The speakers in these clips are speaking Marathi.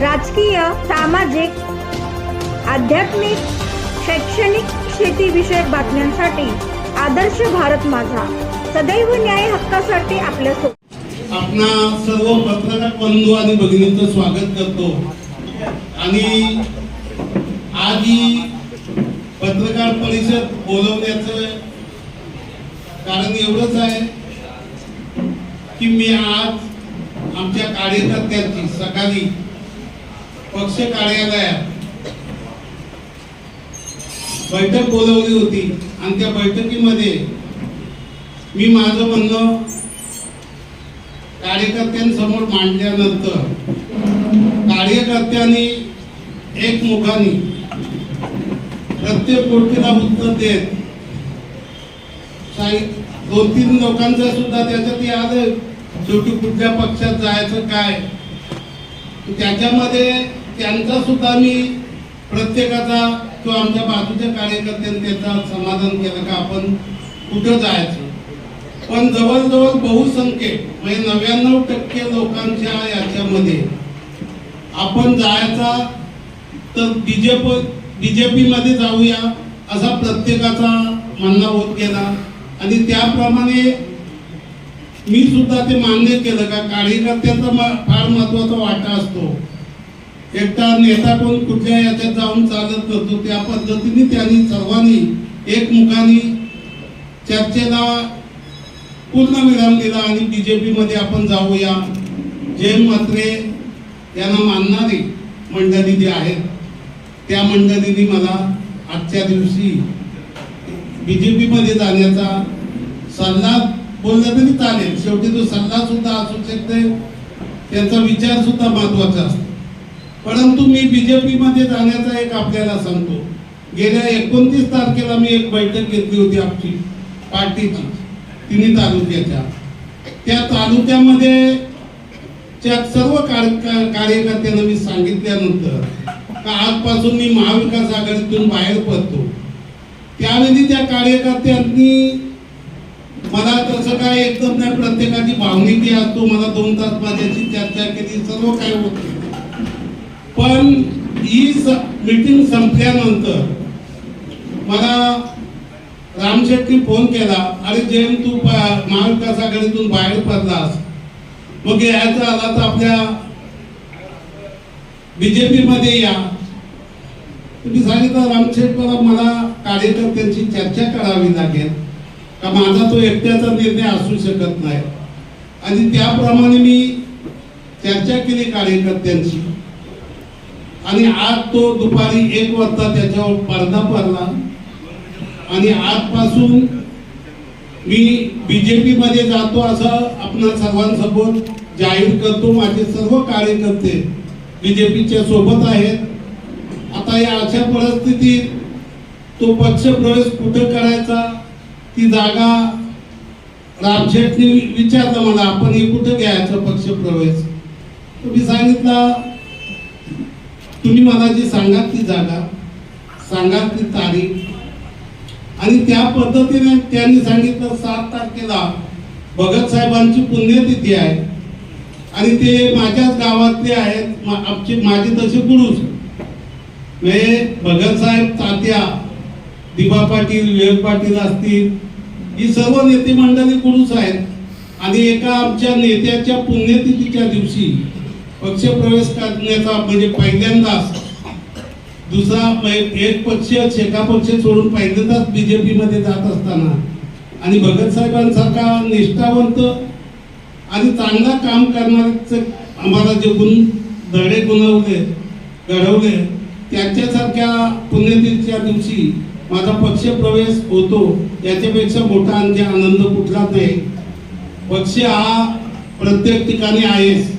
राजकीय सामाजिक आध्यात्मिक शैक्षणिक शेतीविषयक बातम्यांसाठी आदर्श भारत माझा. सदैव न्याय हक्कासाठी आपल्यासोबत आपणा सर्व पत्रकार बंधू आणि भगिनींचं स्वागत करतो. आणि आधी पत्रकार परिषद बोलवण्याचं कारण एवढंच आहे की मी आज आमच्या कार्यकर्त्यांची सकाळी पक्ष कार्यालयात बैठक बोलवली होती. आणि त्या बैठकीमध्ये मी माझं म्हणणं कार्यकर्त्यांसमोर मांडल्यानंतर कार्यकर्त्यांनी एकमुखाने प्रत्येक गोष्टीला उत्तर देत काही दोन तीन लोकांचं सुद्धा त्याच्यात हे आलं शेवटी कुठल्या पक्षात जायचं काय? त्याच्यामध्ये त्यांचा सुद्धा मी प्रत्येकाचा किंवा आमच्या बाजूच्या कार्यकर्त्यांनी त्याचा समाधान केलं का आपण कुठं जायचं? पण जवळजवळ बहुसंख्य म्हणजे नव्याण्णव टक्के लोकांच्या याच्यामध्ये आपण जायचा तर बीजेप बीजेपी मध्ये जाऊया असा प्रत्येकाचा म्हणणं होत गेला. आणि त्याप्रमाणे मी सुद्धा ते मान्य केलं का कार्यकर्त्याचा फार महत्त्वाचा वाटा असतो. एकटा नेता कोण कुठल्या याच्यात जाऊन चालत नसतो त्या पद्धतीने त्यांनी सर्वांनी एकमुखाने चर्चेला पूर्ण विराम दिला आणि बी जे पीमध्ये आपण जाऊया. जय मात्रे यांना मानणारी मंडळी जी आहेत त्या मंडळींनी मला आजच्या दिवशी बी जे पीमध्ये जाण्याचा सल्ला बोललं तरी चालेल. शेवटी तो सल्ला सुद्धा असू शकते त्यांचा विचार सुद्धा महत्त्वाचा असतो. परंतु मी बीजेपी मध्ये जाण्याचा एक आपल्याला सांगतो. गेल्या एकोणतीस तारखेला मी एक बैठक घेतली होती आमची पार्टीची तिन्ही तालुक्याच्या. त्या तालुक्यामध्ये त्या सर्व कार्य- का- कार्यकर्त्यांना मी सांगितल्यानंतर का आजपासून मी महाविकास आघाडीतून बाहेर पडतो. त्यावेळी त्या कार्यकर्त्यांनी मला तसं काय एकदम नाही प्रत्येकाची भावनिकी असतो मला दोन तास माझ्याशी चर्चा केली सर्व काही नाही पण ही मीटिंग संपल्यानंतर मला राम शेट्टी फोन केला अरे जेम तू महाविकास आघाडीतून बाहेर पडलास. मग यायचं आला तर आपल्या बीजेपी मध्ये या. तुम्ही सांगितलं रामशेठ मला मला कार्यकर्त्यांची चर्चा करावी लागेल. का माझा तो एकट्याचा निर्णय असू शकत नाही. आणि त्याप्रमाणे मी चर्चा केली कार्यकर्त्यांची. आणि आज तो दुपारी एक वाजता त्याच्यावर पडदा पडला. आणि आजपासून मी बीजेपी मध्ये जातो असं आपल्या सर्वांसमोर जाहीर करतो. माझे सर्व कार्यकर्ते बीजेपीच्या सोबत आहेत. आता या अशा परिस्थितीत तो पक्ष प्रवेश करायचा? ती जागा रामशेठनी विचारलं मला आपण हे कुठं घ्यायचं पक्ष प्रवेश सांगितला सांगितलं तुम्ही मला जी सांगा ती जागा सांगा ती तारीख. आणि त्या पद्धतीने त्यांनी सांगितलं सात तारखेला भगत साहेबांची पुण्यतिथी आहे. आणि ते माझ्याच गावातले आहेत मा- आमचे माझे तसे गुरुच म्हणजे भगत साहेब तात्या दिबा पाटील विवेक पाटील असतील. ही सर्व नेते मंडळी गुरुच आहेत. आणि एका आमच्या नेत्याच्या पुण्यतिथीच्या दिवशी पक्षप्रवेश करण्याचा म्हणजे पहिल्यांदाच दुसरा एक पक्ष शेका पक्ष सोडून पहिल्यांदाच बीजेपी मध्ये जात असताना. आणि भगतसाहेबांसारखा निष्ठावंत आणि चांगला काम करणारे आम्हाला जे गुण धडे गुणवले घडवले त्याच्यासारख्या पुण्यतिथीच्या दिवशी माझा पक्ष प्रवेश होतो याच्यापेक्षा मोठा आणखी आनंद कुठलाच नाही. पक्ष हा प्रत्येक ठिकाणी आहेच.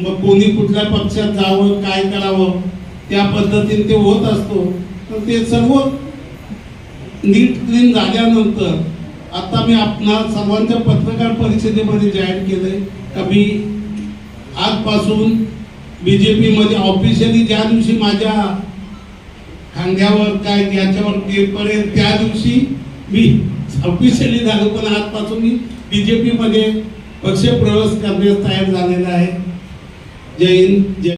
मग कोणी कुठल्या पक्षात जावं काय करावं त्या पद्धतीने ते होत असतो. तर ते सर्व नीट क्लीन झाल्यानंतर आता मी आपणा सर्वांच्या पत्रकार परिषदेमध्ये जाहीर केलंय. का मी आजपासून बी जे पीमध्ये ऑफिशियली ज्या दिवशी माझ्या खांद्यावर काय याच्यावर ते पडेल त्या दिवशी मी ऑफिशियली झालो. पण आजपासून मी बी जे पीमध्ये पक्ष प्रवेश करण्यास तयार झालेला आहे. जय हिंद जय